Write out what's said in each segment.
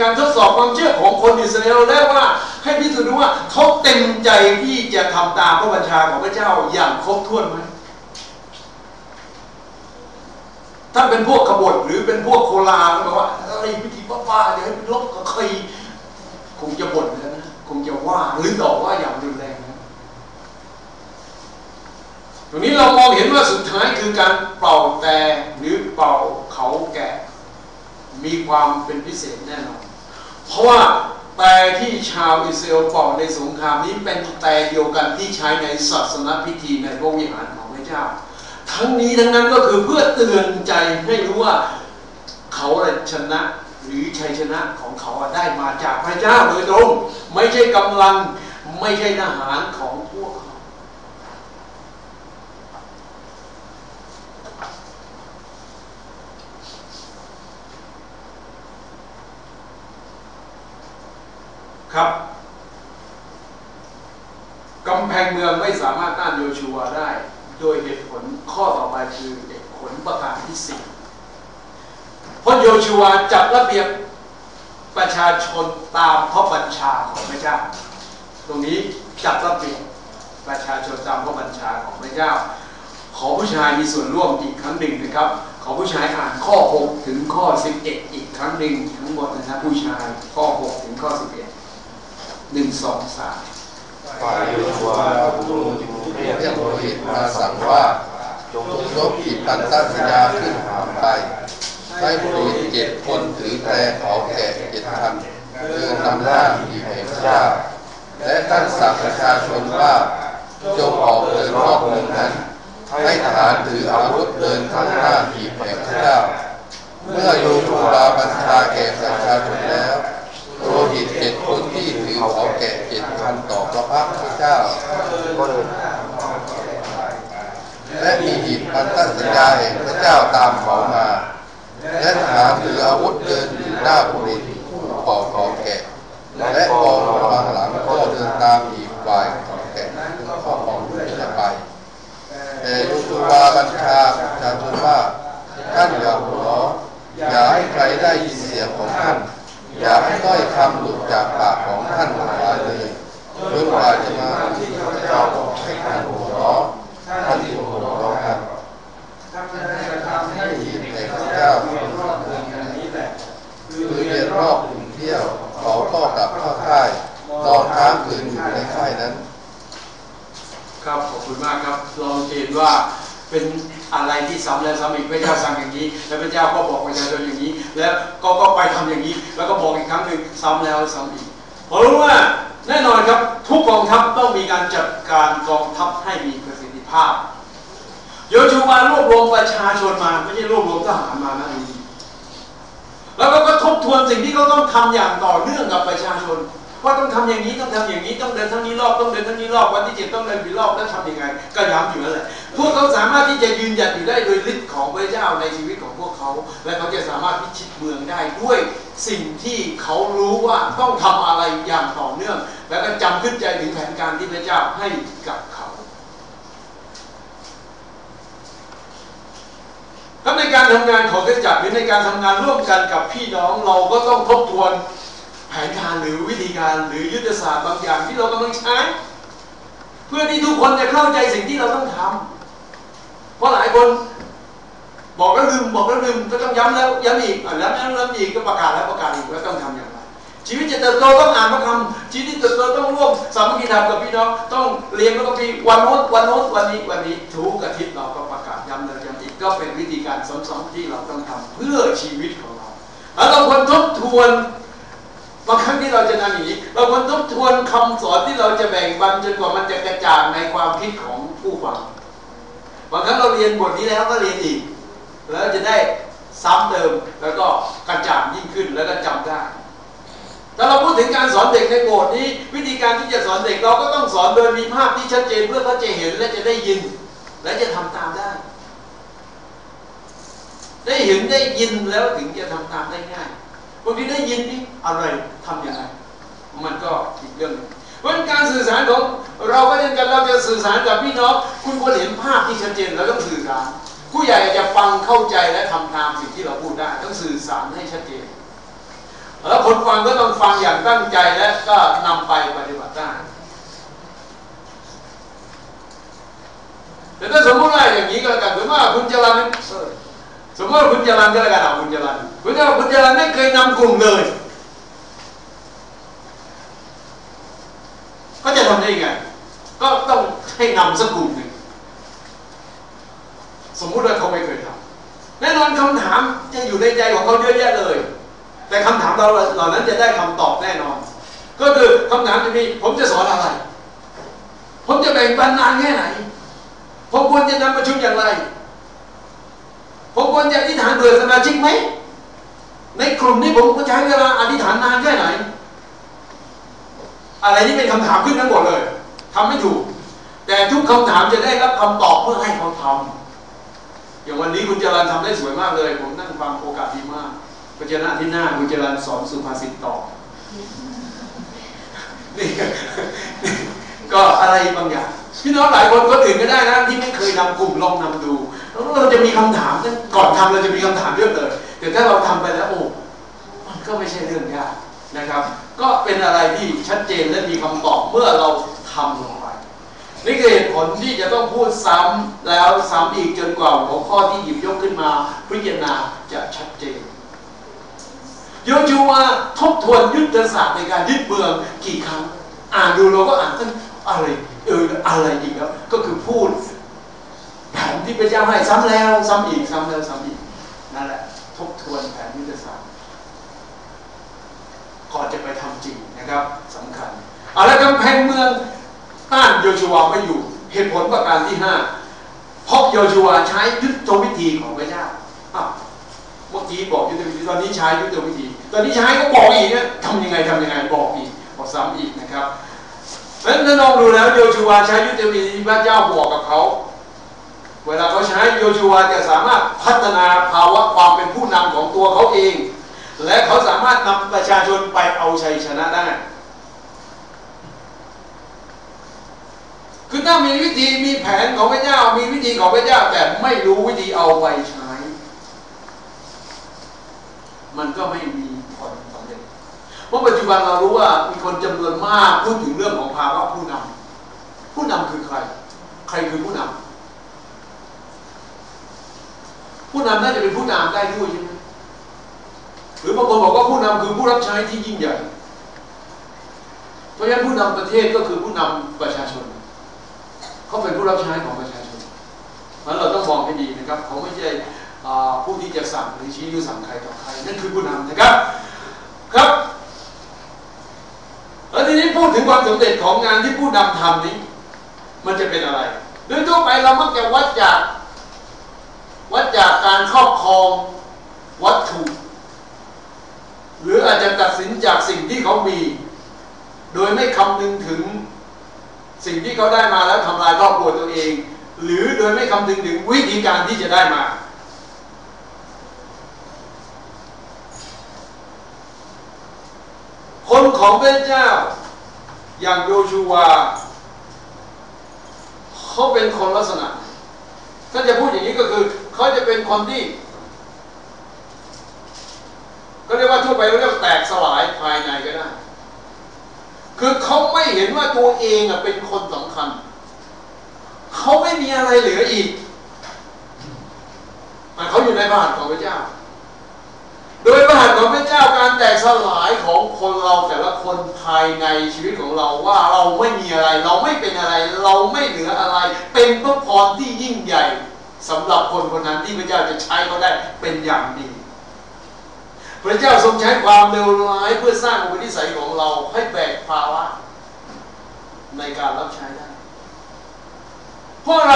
การทดสอบความเชื่อของคนอิสราเอลแล้วว่า ให้พิสูจน์ดูว่าเขาเต็มใจที่จะทำตามพระบัญชาของพระเจ้าอย่างครบถ้วนไหมถ้าเป็นพวกขบฏหรือเป็นพวกโคลาบอกว่าอะไรพิธีบ้าๆเดี๋ยวให้ลบกับใครคงจะบ่นแล้วนะคงจะว่าหรือต่อว่าอย่างรุนแรงนะตรงนี้เรามองเห็นว่าสุดท้ายคือการเป่าแต่หรือเป่าเขาแก่มีความเป็นพิเศษแน่นอน เพราะว่าแต่ที่ชาวอิสราเอลเป่าในสงครามนี้เป็นแต่เดียวกันที่ใช้ในศาสนพิธีในพระวิหารของพระเจ้า ทั้งนี้ทั้งนั้นก็คือเพื่อเตือนใจให้รู้ว่าเขาชนะหรือชัยชนะของเขาได้มาจากพระเจ้าโดยตรง ไม่ใช่กำลังไม่ใช่ทหารของพวกเขา ครับ กำแพงเมืองไม่สามารถต้านโยชัวได้ โดยเหตุผลข้อต่อไปคือเหตุผลประการที่สี่เพราะโยชัวจัดระเบียบประชาชนตามพระบัญชาของพระเจ้า ตรงนี้จัดระเบียบประชาชนตามพระบัญชาของพระเจ้า ขอผู้ชายมีส่วนร่วมอีกครั้งหนึ่งนะครับ ขอผู้ชายอ่านข้อ 6 ถึงข้อ 11 อีกครั้งหนึ่งทั้งหมดนะครับผู้ชายข้อ 6 ถึงข้อ 11 หนึ่งสองสามฝ่ายโยชัวทูเรียกโลหิตมาสั่งว่าจงยกขีดพันธสัญญาขึ้นหามไปให้ผู้หญิงเจ็ดคนถือแต่เขาแก่เจ็ดพันเดินนำหน้าหีบแห่งพระเจ้าและท่านสั่งประชาชนว่าจงออกเดินรอบเมืองนั้นให้ทหารถืออาวุธเดินข้างหน้าหีบแห่งเจ้า เมื่อโยชัวบัญชาแก่ประชาชนแล้วโลหิตเจ็ดคน ที่ถือแก่เจ็ดพันต่อพระพักตร์พระเจ้าก็เลยและมีหินพันธสัญญาแห่งพระเจ้าตามเขามา และหาถืออาวุธเดินอยู่หน้าบุริษผู้เป่าเขาแกะ และกองกำลังหลังก็เดินตามหีบฝ่ายเขาแกะซึ่งข้อของผู้จะไป แต่ยูทูวาบัญชาประชาชนว่าท่านอย่าหัวเราะอย่าให้ใครได้ยินเสียงของท่าน อย่าให้ต้อยคำหลุดจากปากของท่านทั้งหลายเลยจนกว่าจะมาที่พระเจ้าบอกให้ท่านหัวเราะท่านที่หัวเราะกันให้หีบแห่งพระ เจ้าเป็นรอบเมืองนี้แหละ คือเรียนรอบกลุ่มเที่ยวเขาก็กลับเข้าค่ายนอนค้างคืนอยู่ในค่ายนั้น ครับขอบคุณมากครับเราเห็นว่าเป็นอะไรที่ซ้ำแล้วซ้ำอีกพระเจ้าสั่งอย่างนี้ แล้วพระเจ้าก็บอกประชาชนอย่างนี้ แล้วก็ก็ไปทำอย่างนี้ แล้วก็บอกอีกครั้งหนึ่งซ้ำแล้วซ้ำอีกผมรู้ว่าแน่นอนครับทุกกองทัพต้องมีการจัดการกองทัพให้มีประสิทธิภาพ รวมประชาชนมา ไม่ใช่รวบรวมทหารมานะนี่แล้วก็ก็ทบทวนสิ่งที่เขาต้องทำอย่างต่อเนื่องกับประชาชน ว่าต้องทำอย่างนี้ต้องทำอย่างนี้ต้องเดินทั้งนี้รอบต้องเดินทั้งนี้รอบวันที่เจ็ดต้องเดินกี่รอบแล้วทำยังไง ก็ย้ำอยู่นั่นแหละพวกเขาสามารถที่จะยืนหยัดอยู่ได้โดยฤทธิ์ของพระเจ้าในชีวิตของพวกเขา และเขาจะสามารถพิชิตเมืองได้ด้วยสิ่งที่เขารู้ว่าต้องทำอะไรอย่างต่อเนื่อง แล้วก็จำขึ้นใจถึงแผนการที่พระเจ้าให้กับเขา ครับในการทำงานของกระจักรหรือในการทำงานร่วมกันกับพี่น้องเราก็ต้องทบทวนแผนการหรือวิธีการหรือยุทธศาสตร์บางอย่างที่เรากำลังใช้ เพื่อที่ทุกคนจะเข้าใจสิ่งที่เราต้องทำเพราะหลายคนบอกแล้วลืมบอกแล้วลืมก็ต้องย้ำแล้วย้ำอีกอะย้ำย้ำย้ำอีกก็ประกาศแล้วประกาศอีกว่าต้องทำอย่างไรชีวิตจะเติบโตต้องอ่านพระคำชีวิตเติบโตต้องร่วมสามัคคีธรรมกับพี่น้องต้องเรียนพระคัมภีร์วันโน้นวันโน้นวันนี้วันนี้ทุกอาทิตย์เราก็ ก็เป็นวิธีการซ้ำๆที่เราต้องทำเพื่อชีวิตของเราแล้วเราควรทบทวนบางครั้งที่เราจะนำอย่างนี้เราควรทบทวนคำสอนที่เราจะแบ่งปันจนกว่ามันจะกระจ่างในความคิดของผู้ฟังบางครั้งเราเรียนบทนี้แล้วก็เรียนอีก แล้วจะได้ซ้ำเติมแล้วก็กระจ่างยิ่งขึ้นแล้วก็จำได้ถ้าเราพูดถึงการสอนเด็กในโบสถ์นี้ วิธีการที่จะสอนเด็กเราก็ต้องสอนโดยมีภาพที่ชัดเจนเพื่อเขาจะเห็นและจะได้ยิน และจะทำตามได้ ได้เห็นได้ยินแล้วถึงจะทำตามได้ง่ายบางทีได้ยินนี่อะไรทำยังไงมันก็อีกเรื่องหนึงเพราะการสื่อสารของเราก็เช่นกันเราจะสื่อสารกับพี่น้อง คุณควรเห็นภาพที่ชัดเจนแล้วต้องสื่อสาร ผู้ใหญ่จะฟังเข้าใจและทำตามสิ่งที่เราพูดได้ต้องสื่อสารให้ชัดเจนแล้วคนฟังก็ต้องฟังอย่างตั้งใจและก็นำไปปฏิบัติได้แต่ถ้าสมมติว่าอย่างนี้ก็แล้วกันสมมติว่าคุณจะรัน มมติว่าคุณจรันก็แล้วกันเอาคุณจรันคุณจรันคุณจรันไม่เคยนำกลุ่มเลยก็จะทำได้ไงก็ต้องให้นำสักกลุ่มหนึ่งสมมุติว่าเขาไม่เคยทำแน่นอนคำถามจะอยู่ในใจของเขาเยอะแยะเลย แต่คำถามเราเหล่านั้นจะได้คำตอบแน่นอน ก็คือคำถามจะมีผมจะสอนอะไร ผมจะแบ่งปันนานแค่ไหนผมควรจะนำประชุมอย่างไร ผมควรจะอธิษฐานเบื่อสมาชิกไหม ในกลุ่มนี้ผมก็ใช้เวลาอธิษฐานนานแค่ไหน อะไรที่เป็นคำถามขึ้นทั้งหมดเลยทำไม่ถูก แต่ทุกคำถามจะได้รับคำตอบเพื่อให้เขาทำอย่างวันนี้คุณจรันทำได้สวยมากเลย ผมนั่งฟังโอกาสดีมากเพราะฉะนั้นที่หน้าคุณจรันสอนสุภาษิตต่อนี่ก็อะไรบางอย่างพี่น้องหลายคนก็ตื่นก็ได้นะที่ไม่เคยนำกลุ่มลองนำดู เราจะมีคำถามก่อนทำเราจะมีคำถามเยอะเลยแต่ถ้าเราทำไปแล้วโอ้มันก็ไม่ใช่เรื่องยากนะครับ ก็เป็นอะไรที่ชัดเจนและมีคำตอบเมื่อเราทำลงไปนี่คือเหตุผลที่จะต้องพูดซ้ำแล้วซ้ำอีกจนกว่าหัวข้อที่หยิบยกขึ้นมาพิจารณาจะชัดเจนโยชูวาทบทวนยุทธศาสตร์ในการยึดเมืองกี่ครั้ง อ่านดูเราก็อ่านตั้งอะไรเอออะไรอีกครับก็คือพูด ที่พระเจ้าให้ซ้ำแล้วซ้ำอีกซ้ำแล้วซ้ำอีกนั่นแหละทบทวนแผนยุทธศาสตร์ก่อนจะไปทำจริงนะครับสำคัญเอาละกำแพงเมืองต้านโยชูวาไม่อยู่เหตุผลประการที่ห้าเพราะโยชูวาใช้ยุทธวิธีของพระเจ้าอ้าวเมื่อกี้บอกยุทธวิธีตอนนี้ใช้ยุทธวิธี ตอนนี้ใช้ก็บอกอีกนะทำยังไงทำยังไงบอกอีกบอกซ้ำอีกนะครับเพราะฉะนั้นถ้าลองดูแล้วโยชูวาใช้ยุทธวิธีที่พระเจ้าบอกกับเขา เวลาเขาใช้โยชูวาจะสามารถพัฒนาภาวะความเป็นผู้นำของตัวเขาเอง และเขาสามารถนำประชาชนไปเอาชัยชนะได้คือถ้ามีวิธีมีแผนของพระเจ้ามีวิธีของพระเจ้าแต่ไม่รู้วิธีเอาไปใช้ มันก็ไม่มีผลสำเร็จเพราะปัจจุบันเรารู้ว่ามีคนจำนวนมากพูดถึงเรื่องของภาวะผู้นำผู้นำคือใคร ใครคือผู้นำ ผู้นำน่าจะเป็นผู้นำได้ด้วยใช่ไหมหรือบางคนบอกว่าผู้นำคือผู้รับใช้ที่ยิ่งใหญ่เพราะฉะนั้นผู้นำประเทศก็คือผู้นำประชาชน เขาเป็นผู้รับใช้ของประชาชนนั้นเราต้องมองให้ดีนะครับ เขาไม่ใช่ผู้ที่จะสั่งหรือชี้นิ้วสั่งใครต่อใครนั่นคือผู้นำนะครับครับ แล้วทีนี้พูดถึงความสำเร็จของงานที่ผู้นำทำนี้ มันจะเป็นอะไร โดยทั่วไปเรามักจะวัดจาก วัดจากการครอบครองวัตถุ หรืออาจจะตัดสินจากสิ่งที่เขามี โดยไม่คำนึงถึงสิ่งที่เขาได้มาแล้วทำลายครอบครัวตัวเอง หรือโดยไม่คำนึงถึงวิธีการที่จะได้มา คนของพระเจ้าอย่างโยชูวาเขาเป็นคนลักษณะ ถ้าจะพูดอย่างนี้ก็คือ เขาจะเป็นคนที่ก็เรียกว่าทั่วไปเราเรียกแตกสลายภายในก็ได้ คือเขาไม่เห็นว่าตัวเองเป็นคนสำคัญ เขาไม่มีอะไรเหลืออีกเขาอยู่ในบาทของพระเจ้า โดยบาทของพระเจ้าการแตกสลายของคนเราแต่ละคนภายในชีวิตของเราว่าเราไม่มีอะไร เราไม่เป็นอะไร เราไม่เหลืออะไร เป็นพระพรที่ยิ่งใหญ่ สำหรับคนคนนั้นที่พระเจ้าจะใช้เขาได้เป็นอย่างดี พระเจ้าทรงใช้ความเลวร้ายเพื่อสร้างอุปนิสัยของเราให้แบกภาระในการรับใช้ได้ เพราะอะไร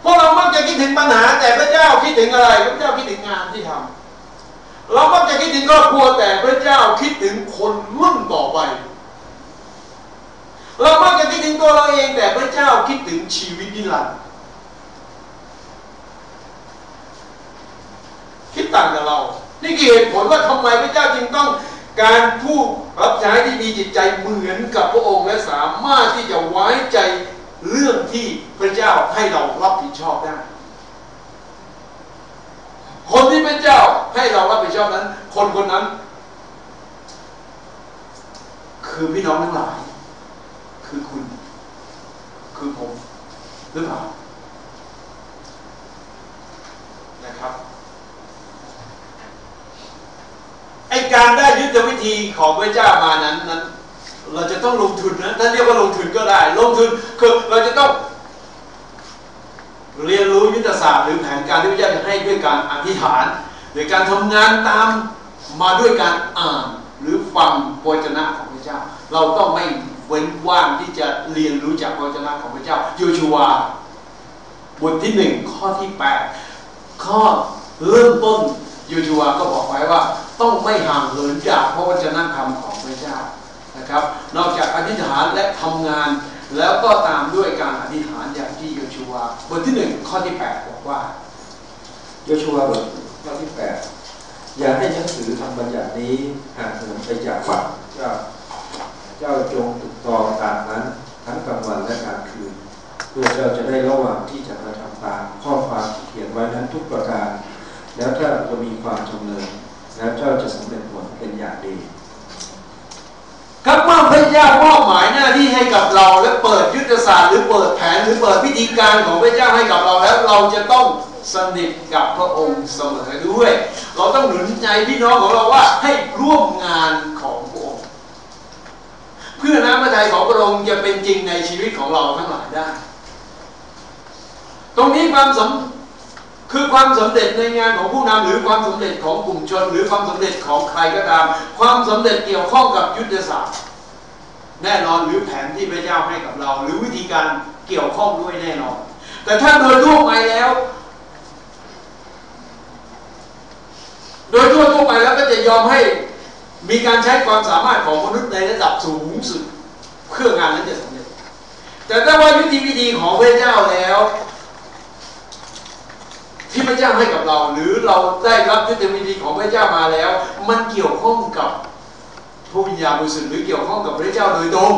เพราะเรามักจะคิดถึงปัญหา แต่พระเจ้าคิดถึงอะไร พระเจ้าคิดถึงงานที่ทำเรามักจะคิดถึงครอบครัวแต่พระเจ้าคิดถึงคนรุ่นต่อไป เรามักจะคิดถึงตัวเราเองแต่พระเจ้าคิดถึงชีวิตนิรันดร์ คิดต่างกับเรา นี่คือเหตุผลว่าทำไมพระเจ้าจึงต้องการผู้รับใช้ที่มีจิตใจเหมือนกับพระองค์และสามารถที่จะไว้ใจเรื่องที่พระเจ้าให้เรารับผิดชอบได้ คนที่พระเจ้าให้เรารับผิดชอบนั้น คนคนนั้น คือพี่น้องทั้งหลาย คือคุณ คือผมหรือเปล่านะครับ ไอ การได้ยุทธวิธีของพระเจ้ามานั้นนั้น เราจะต้องลงทุนนะถ้าเรียกว่าลงทุนก็ได้ ลงทุนคือเราจะต้อง เรียนรู้ยุทธศาสตร์หรือแผนการที่พระเจ้าจะให้ด้วยการอธิษฐาน หรือการทำงานตามมาด้วยการอ่านหรือฟังพระจนะของพระเจ้า เราต้องไม่เว้นว่างที่จะเรียนรู้จากพระจนะของพระเจ้าโยชูวาบทที่หนึ่งข้อที่แปดข้อเริ่มต้น ยชูวาก็บอกไว้ว่าต้องไม่ห่างเหินจากพระวจนะคำของพระเจ้านะครับ นอกจากอธิษฐานและทำงานแล้วก็ตามด้วยการอธิษฐานอย่างที่โยชูวาบทที่หนึ่งข้อที่แปดบอกว่าโยชัวบทข้อที่แปดอย่าให้หนังสือคำบัญญัตินี้ห่างเหินไปจากฝั่งเจ้าเจ้าจงตึกตรอตามนั้น ทั้งกลางวันและกลางคืน เพื่อเจ้าจะได้ระหว่างที่จะกระทำตามข้อความที่เขียนไว้นั้นทุกประการ แล้วถ้าจะมีความชำเนินแล้วเจ้าจะสำเร็จผลเป็นอย่างดี ครับเมื่อพระเจ้ามอบหมายหน้าที่ให้กับเรา และเปิดยุทธศาสตร์หรือเปิดแผนหรือเปิดพิธีการของพระเจ้าให้กับเราแล้วเราจะต้องสนิทกับพระองค์เสมอด้วย เราต้องหนุนใจพี่น้องของเราว่าให้ร่วมงานของพระองค์เพื่อน้ำพระทัยของพระองค์จะเป็นจริงในชีวิตของเราทั้งหลายได้ ตรงนี้ความสำ ความสำเร็จในงานของผู้นำหรือความสำเร็จของกลุ่มชน หรือความสำเร็จของใครก็ตาม ความสำเร็จเกี่ยวข้องกับยุทธศาสตร์ แน่นอนหรือแผนที่พระเจ้าให้กับเรา หรือวิธีการเกี่ยวข้องด้วยแน่นอน แต่ถ้าโดยทั่วไปแล้ว โดยทั่วทั่วไปแล้วก็จะยอมให้มีการใช้ความสามารถของมนุษย์ในระดับสูงสุดเพื่องานนั้นจะสำเร็จแต่ถ้าว่ายุทธิวิธีของพระเจ้าแล้ว ที่พ ระเจ้าให้กับเรา หรือเราได้รับยุทธวิธีของพระเจ้ามาแล้ว มันเกี่ยวข้องกับพระวิญญาณบริสุทธิ์หรือเกี่ยวข้องกับพระเจ้าโดยตรง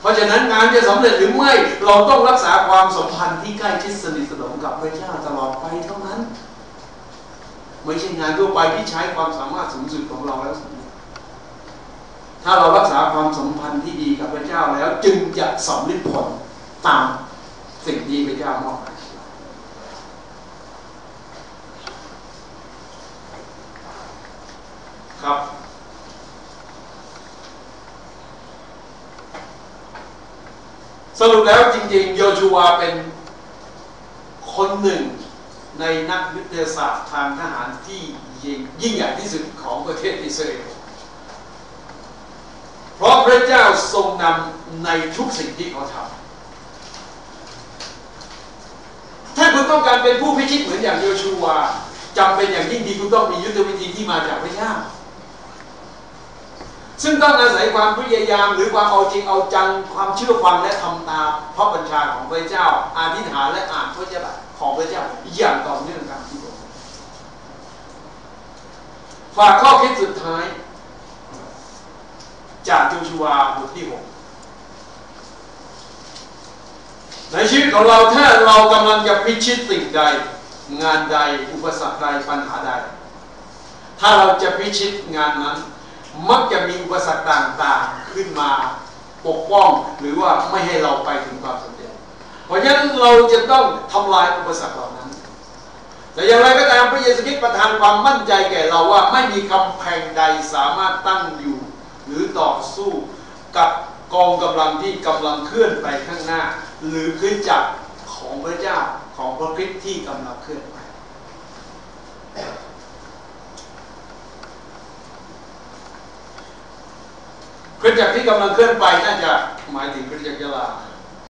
เพราะฉะนั้นงานจะสำเร็จหรือไม่เราต้องรักษาความสัมพันธ์ที่ใกล้ชิดสนิทสนมกับพระเจ้าตลอดไปเท่านั้น ไม่ใช่งานทั่วไปที่ใช้ความสามารถสูงสุดของเราแล้วถ้าเรารักษาความสัมพันธ์ที่ดีกับพระเจ้าแล้ว จึงจะสำเร็จผลตามสิ่งที่พระเจ้ามอบให้ ครับสรุปแล้วจริงๆ โยชูวาเป็นคนหนึ่งในนักยุทธศาสตร์ทางทหารที่ยิ่งใหญ่ที่สุดของประเทศอิสราเอล เพราะพระเจ้าทรงนำในทุกสิ่งที่เขาทำถ้าคุณต้องการเป็นผู้พิชิตเหมือนอย่างโยชูวาจำเป็นอย่างยิ่งดีคุณต้องมียุทธวิธีที่มาจากพระเจ้า ซึ่งต้องอาศัยความพยายามหรือความเอาจริงเอาจังความเชื่อฟังและทำตามพระบัญชาของพระเจ้าอธิษฐานและอ่านพระเจ้าของพระเจ้าอย่างต่อเนื่องตามที่บอกฝากข้อคิดสุดท้าย จากโยชูวบทที่หกในชีวิตของเราถ้าเรากำลังจะพิชิตสิ่งใด งานใด อุปสรรคใดปัญหาใด ถ้าเราจะพิชิตงานนั้น มักจะมีอุปสรรคต่างๆขึ้นมาปกป้องหรือว่าไม่ให้เราไปถึงความสำเร็จ เพราะฉะนั้นเราจะต้องทำลายอุปสรรคเหล่านั้น แต่อย่างไรก็ตามพระเยซูคริสต์ประทานความมั่นใจแก่เราว่าไม่มีกำแพงใดสามารถตั้งอยู่ หรือต่อสู้กับกองกำลังที่กำลังเคลื่อนไปข้างหน้า หรือขึ้นจักรของพระเจ้าของพระคริสต์ที่กำลังเคลื่อน คริสตจักรที่กำลังเคลื่อนไปน่าจะหมายถึงคริสตจักรยะลา